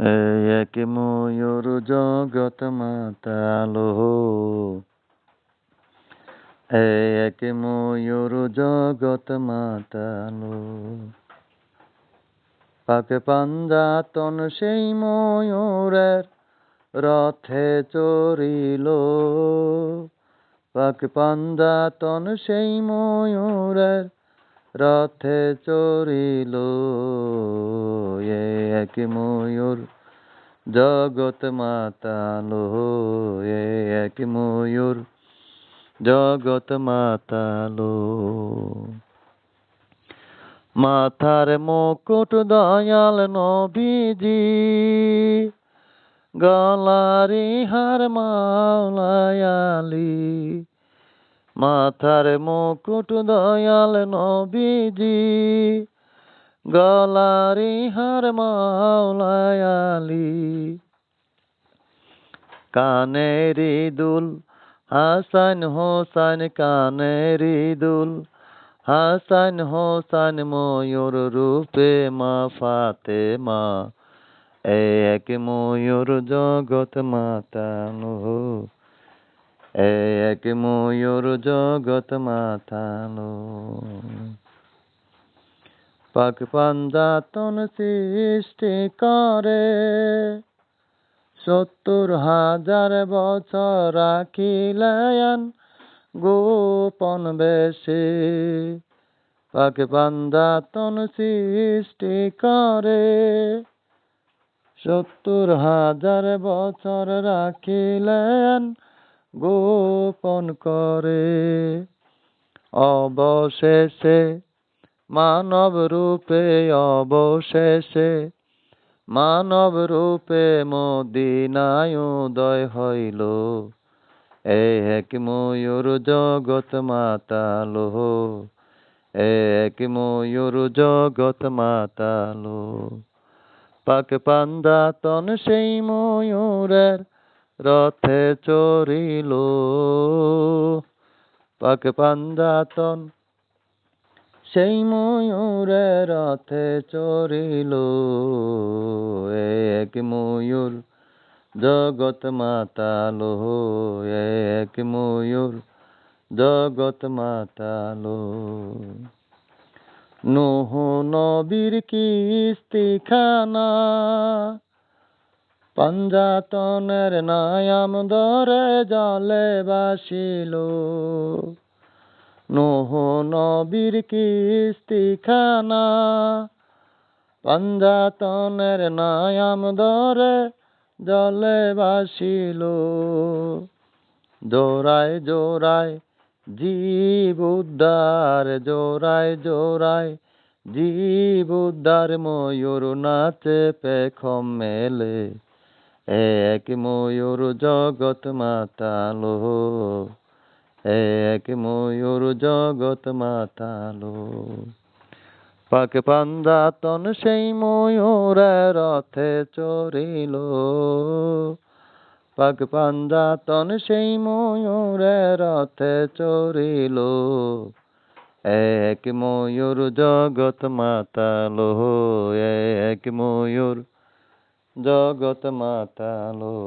এক ময়ূর জগৎ মাতালো এক ময়ূর জগৎ মাতালো পাকে পাঞ্জাতন সেই ময়ূরের রথে চরিল পাক পাঞ্জাতন সেই ময়ূরের রথে চরিল এক ময়ূর জগৎ মাতালো এক ময়ূর জগৎ মাতালো মাথার মুকুট দয়াল নবীজি গলারি হার মাওলায়ালি মাথার মুকুট দয়াল নবীজি গলারি হার মাওলায়ালি কানেরি দুল হাসান হোসান কানেরি দুল হাসান হোসান, ময়ূর রূপে মা ফাতে মা এক ময়ূর জগৎ মাতানো এক ময়ূর জগৎ মাতানো পাক পাঞ্জাতন সৃষ্টি করে। সত্তর হাজার বছর রাখিলেন গোপন বেশে। পাক পাঞ্জাতন সৃষ্টি করে। সত্তর হাজার বছর রাখিলেন গোপন করে। অবশেষে মানব রূপে অবশেষে মানব রূপে মদিনায় উদয় হইল। এক ময়ূর জগৎ মাতালো এক ময়ূর জগৎ মাতালো পাক পান্দাতন সেই ময়ূরের রথে চরিল পাক পান্দাতন সেই ময়ূরের রথে চরিল এক ময়ূর। জগৎ মাতালো এক ময়ূর, জগৎ মাতালো। নোহ নবীর কিস্তিখানা, পঞ্জাতনের নায়াম ধরে জলে বাসিল। নোহ নবীর কিস্তিখানা, পঞ্জাতনের নায়াম ধরে জলে বাসিল জোড়ায় জোড়ায় জীব উদ্ধার, জোড়ায় জোড়ায় জীব উদ্ধার, ময়ূর নাচে পেখম মেলে। এক ময়ূর জগৎ মাতালো এক ময়ূর জগৎ মাতালো। পাক পান্দাতন সেই ময়ূরের রথে চরিল পাক পাঞ্জাতন সেই ময়ূরের রথে চরিল এক ময়ূর জগৎ মাতালো, এক ময়ূর জগৎ মাতালো।